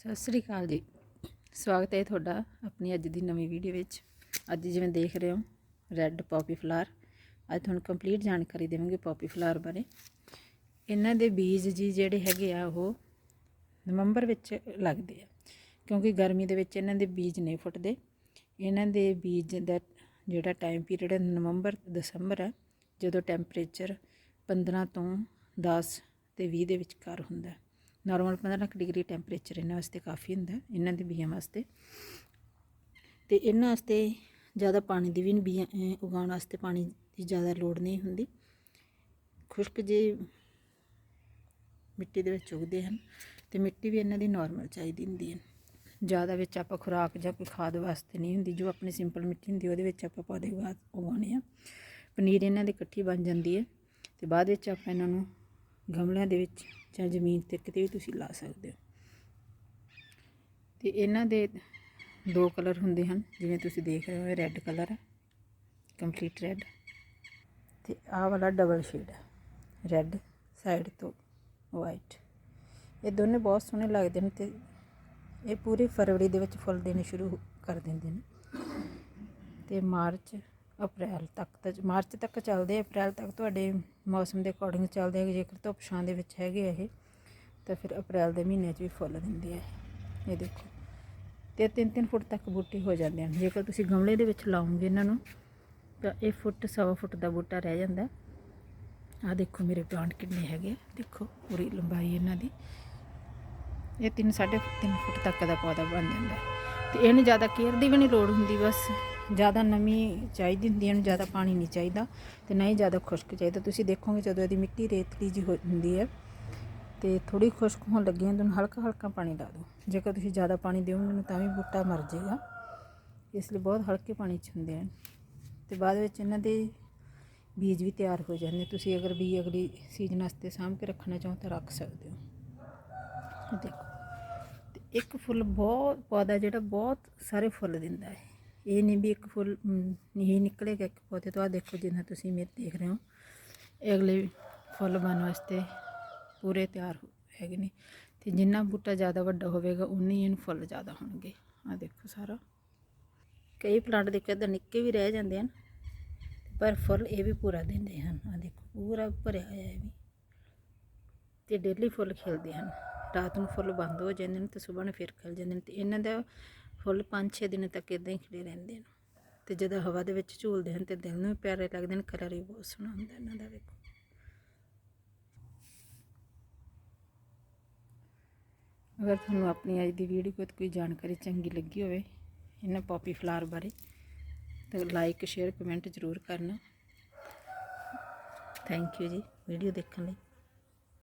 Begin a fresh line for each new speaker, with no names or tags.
ਸਤਿ ਸ੍ਰੀ ਅਕਾਲ ਜੀ। ਸਵਾਗਤ ਹੈ ਤੁਹਾਡਾ ਆਪਣੀ ਅੱਜ ਦੀ ਨਵੀਂ ਵੀਡੀਓ ਵਿੱਚ। ਅੱਜ ਜਿਵੇਂ ਦੇਖ ਰਹੇ ਹੋ ਰੈੱਡ ਪੌਪੀ ਫਲਾਰ ਅੱਜ ਤੁਹਾਨੂੰ ਕੰਪਲੀਟ ਜਾਣਕਾਰੀ ਦੇਵਾਂਗੇ ਪੌਪੀ ਫਲਾਰ ਬਾਰੇ। ਇਹਨਾਂ ਦੇ ਬੀਜ ਜੀ ਜਿਹੜੇ ਹੈਗੇ ਆ, ਉਹ ਨਵੰਬਰ ਵਿੱਚ ਲੱਗਦੇ ਆ। ਕਿਉਂਕਿ ਗਰਮੀ ਦੇ ਵਿੱਚ ਇਹਨਾਂ ਦੇ ਬੀਜ ਨਹੀਂ ਫੁੱਟਦੇ। ਇਹਨਾਂ ਦੇ ਬੀਜ ਦਾ ਜਿਹੜਾ ਟਾਈਮ ਪੀਰੀਅਡ ਹੈ ਨਵੰਬਰ ਦਸੰਬਰ ਹੈ ਜਦੋਂ ਟੈਂਪਰੇਚਰ 15 ਤੋਂ 10 ਤੇ 20 ਦੇ ਵਿਚਕਾਰ ਹੁੰਦਾ। ਹੈ ਨਾਰਮਲ 15 ਕੁ ਡਿਗਰੀ ਟੈਂਪਰੇਚਰ ਇਹਨਾਂ ਵਾਸਤੇ ਕਾਫੀ ਹੁੰਦਾ, ਇਹਨਾਂ ਦੇ ਬੀਆਂ ਵਾਸਤੇ। ਤੇ ਇਹਨਾਂ ਵਾਸਤੇ ਜ਼ਿਆਦਾ ਪਾਣੀ ਦੀ ਵੀ ਨਹੀਂ ਬੀਜਾਂ ਉਗਾਉਣ ਵਾਸਤੇ ਪਾਣੀ ਦੀ ਜ਼ਿਆਦਾ ਲੋੜ ਨਹੀਂ ਹੁੰਦੀ। ਖੁਸ਼ਕ ਜੇ ਮਿੱਟੀ ਦੇ ਵਿੱਚ ਉਗਦੇ ਹਨ, ਤੇ ਮਿੱਟੀ ਵੀ ਇਹਨਾਂ ਦੀ ਨਾਰਮਲ ਚਾਹੀਦੀ ਹੁੰਦੀ ਹੈ। ਜ਼ਿਆਦਾ ਵਿੱਚ ਆਪਾਂ ਖੁਰਾਕ ਜਾਂ ਕੋਈ ਖਾਦ ਵਾਸਤੇ ਨਹੀਂ ਹੁੰਦੀ, ਜੋ ਆਪਣੀ ਸਿੰਪਲ ਮਿੱਟੀ ਹੁੰਦੀ ਉਹਦੇ ਵਿੱਚ ਆਪਾਂ ਪੌਦੇ ਉਗਾ, ਉਗਾਉਣੇ ਆ। ਪਨੀਰ ਇਹਨਾਂ ਦੀ ਇਕੱਠੀ ਬਣ ਜਾਂਦੀ ਹੈ, ਤੇ ਬਾਅਦ ਵਿੱਚ ਆਪਾਂ ਇਹਨਾਂ ਨੂੰ ਗਮਲਿਆਂ ਦੇ ਵਿੱਚ ਜਾਂ ਜ਼ਮੀਨ ਤੇ ਕਿਤੇ ਵੀ ਤੁਸੀਂ ਲਾ ਸਕਦੇ ਹੋ। ਤੇ ਇਹਨਾਂ ਦੇ ਦੋ ਕਲਰ ਹੁੰਦੇ ਹਨ, ਜਿਵੇਂ ਤੁਸੀਂ ਦੇਖ ਰਹੇ ਹੋ, ਇਹ ਰੈੱਡ ਕਲਰ ਹੈ, ਕੰਪਲੀਟ ਰੈੱਡ। ਤੇ ਆਹ ਵਾਲਾ ਡਬਲ ਸ਼ੇਡ ਹੈ, ਰੈੱਡ ਸਾਈਡ ਤੋਂ ਵਾਈਟ। ਇਹ ਦੋਨੇ ਬਹੁਤ ਸੋਹਣੇ ਲੱਗਦੇ ਨੇ ਤੇ ਇਹ ਪੂਰੇ ਫਰਵਰੀ ਦੇ ਵਿੱਚ ਫੁੱਲ ਦੇਣੇ ਸ਼ੁਰੂ ਕਰ ਦਿੰਦੇ ਨੇ। ਤੇ ਮਾਰਚ ਅਪ੍ਰੈਲ ਤੱਕ ਤਾਂ ਮਾਰਚ ਤੱਕ ਚੱਲਦੇ ਅਪ੍ਰੈਲ ਤੱਕ ਤੁਹਾਡੇ ਮੌਸਮ ਦੇ ਅਕੋਰਡਿੰਗ ਚੱਲਦੇ ਆ ਜੇਕਰ ਧੁੱਪ ਛਾਂ ਦੇ ਵਿੱਚ ਹੈਗੇ ਆ ਇਹ, ਤਾਂ ਫਿਰ ਅਪ੍ਰੈਲ ਦੇ ਮਹੀਨੇ 'ਚ ਵੀ ਫੁੱਲ ਦਿੰਦੇ ਆ ਇਹ। ਇਹ ਦੇਖੋ ਤੇ ਤਿੰਨ ਤਿੰਨ ਫੁੱਟ ਤੱਕ ਬੂਟੇ ਹੋ ਜਾਂਦੇ ਹਨ ਜੇਕਰ ਤੁਸੀਂ ਗਮਲੇ ਦੇ ਵਿੱਚ ਲਾਉਂਗੇ ਇਹਨਾਂ ਨੂੰ, ਤਾਂ ਇਹ ਫੁੱਟ, ਸਵਾ ਫੁੱਟ ਦਾ ਬੂਟਾ ਰਹਿ ਜਾਂਦਾ ਆ ਦੇਖੋ ਮੇਰੇ ਪਲਾਂਟ ਕਿੰਨੇ ਹੈਗੇ ਆ। ਦੇਖੋ, ਪੂਰੀ ਲੰਬਾਈ ਇਹਨਾਂ ਦੀ ਇਹ 3 3.5 ਫੁੱਟ ਤੱਕ ਦਾ ਪੌਦਾ ਬਣ ਜਾਂਦਾ ਹੈ। ਤੇ ਇਹਨੂੰ ਜ਼ਿਆਦਾ ਕੇਅਰ ਦੀ ਵੀ ਨਹੀਂ ਲੋੜ ਹੁੰਦੀ ਬਸ ਜ਼ਿਆਦਾ ਨਮੀ ਚਾਹੀਦੀ ਹੁੰਦੀ ਹੈ, ਇਹਨੂੰ ਜ਼ਿਆਦਾ ਪਾਣੀ ਨਹੀਂ ਚਾਹੀਦਾ ਤੇ ਨਾ ਹੀ ਜ਼ਿਆਦਾ ਖੁਸ਼ਕ ਚਾਹੀਦਾ। ਤੁਸੀਂ ਦੇਖੋਗੇ ਜਦੋਂ ਇਹਦੀ ਮਿੱਟੀ ਰੇਤਲੀ ਜੀ ਹੋ ਹੁੰਦੀ ਹੈ ਤੇ ਥੋੜੀ ਖੁਸ਼ਕ ਹੋਣ ਲੱਗੀ ਹੈ ਤੁਹਾਨੂੰ ਹਲਕਾ ਹਲਕਾ ਪਾਣੀ ਲਾ ਦਿਓ। ਜੇਕਰ ਤੁਸੀਂ ਜ਼ਿਆਦਾ ਪਾਣੀ ਦਿਓਗੇ, ਇਹਨੂੰ ਤਾਂ ਵੀ ਬੂਟਾ ਮਰ ਜਾਏਗਾ। ਇਸ ਲਈ ਬਹੁਤ ਹਲਕੇ ਪਾਣੀ 'ਚ ਹੁੰਦੇ ਹਨ। ਤੇ ਬਾਅਦ ਵਿੱਚ ਇਹਨਾਂ ਦੇ ਬੀਜ ਵੀ ਤਿਆਰ ਹੋ ਜਾਂਦੇ। ਤੁਸੀਂ ਅਗਰ ਬੀ ਅਗਲੀ ਸੀਜ਼ਨ ਵਾਸਤੇ ਸਾਂਭ ਕੇ ਰੱਖਣਾ ਚਾਹੋ ਤਾਂ ਰੱਖ ਸਕਦੇ ਹੋ। ਦੇਖੋ। ਤੇ ਇੱਕ ਫੁੱਲ ਬਹੁਤ, ਪੌਦਾ ਜਿਹੜਾ ਬਹੁਤ ਸਾਰੇ ਫੁੱਲ ਦਿੰਦਾ ਹੈ। ਇਹ ਨਹੀਂ ਵੀ ਇੱਕ ਫੁੱਲ ਨਹੀਂ ਨਿਕਲੇਗਾ ਇੱਕ ਪੌਦੇ ਤੋਂ। ਆ ਦੇਖੋ ਜਿੰਨਾ ਤੁਸੀਂ ਮੇਰੇ ਦੇਖ ਰਹੇ ਹੋ। ਇਹ ਅਗਲੇ ਫੁੱਲ ਬਣ ਵਾਸਤੇ ਪੂਰੇ ਤਿਆਰ ਹੈਗੇ ਨੇ। ਤੇ ਜਿੰਨਾ ਬੂਟਾ ਜ਼ਿਆਦਾ ਵੱਡਾ ਹੋਵੇਗਾ ਉਨੀ ਇਹਨੂੰ ਫੁੱਲ ਜ਼ਿਆਦਾ ਹੋਣਗੇ। ਆ ਦੇਖੋ ਸਾਰਾ। ਕਈ ਪਲਾਂਟ ਦੇਖੋ ਇੱਧਰ ਨਿੱਕੇ ਵੀ ਰਹਿ ਜਾਂਦੇ ਹਨ, ਪਰ ਫੁੱਲ ਇਹ ਵੀ ਪੂਰਾ ਦਿੰਦੇ ਹਨ। ਆ ਦੇਖੋ, ਪੂਰਾ ਭਰਿਆ ਹੋਇਆ ਇਹ ਵੀ। ਤੇ ਡੇਲੀ ਫੁੱਲ ਖਿਲਦੇ ਹਨ। ਰਾਤ ਨੂੰ ਫੁੱਲ ਬੰਦ ਹੋ ਜਾਂਦੇ ਨੇ ਤੇ ਸਵੇਰ ਨੂੰ ਫਿਰ ਖਿਲ ਜਾਂਦੇ ਨੇ। ਤੇ ਇਹਨਾਂ ਦਾ ਫੁੱਲ 5-6 ਦਿਨ ਤੱਕ ਇਦਾਂ ਹੀ ਖਿੜੇ ਰਹਿੰਦੇ ਨੇ। ਤੇ ਜਦੋਂ ਹਵਾ ਦੇ ਵਿੱਚ ਝੂਲਦੇ ਹਨ ਤੇ ਦਿਲ ਨੂੰ ਵੀ ਪਿਆਰੇ ਲੱਗਦੇ ਨੇ, ਕਲਰ ਵੀ ਬਹੁਤ ਸੋਹਣਾ ਹੁੰਦਾ ਇਹਨਾਂ ਦਾ ਵੇਖੋ। ਅਗਰ ਤੁਹਾਨੂੰ ਆਪਣੀ ਅੱਜ ਦੀ ਵੀਡੀਓ ਵਿੱਚ ਕੋਈ ਜਾਣਕਾਰੀ ਚੰਗੀ ਲੱਗੀ ਹੋਵੇ, ਇਹਨਾਂ ਪੌਪੀ ਫਲਾਰ ਬਾਰੇ, ਤਾਂ ਲਾਈਕ ਸ਼ੇਅਰ ਕਮੈਂਟ ਜ਼ਰੂਰ ਕਰਨਾ। ਥੈਂਕ ਯੂ ਜੀ ਵੀਡੀਓ ਦੇਖਣ ਲਈ।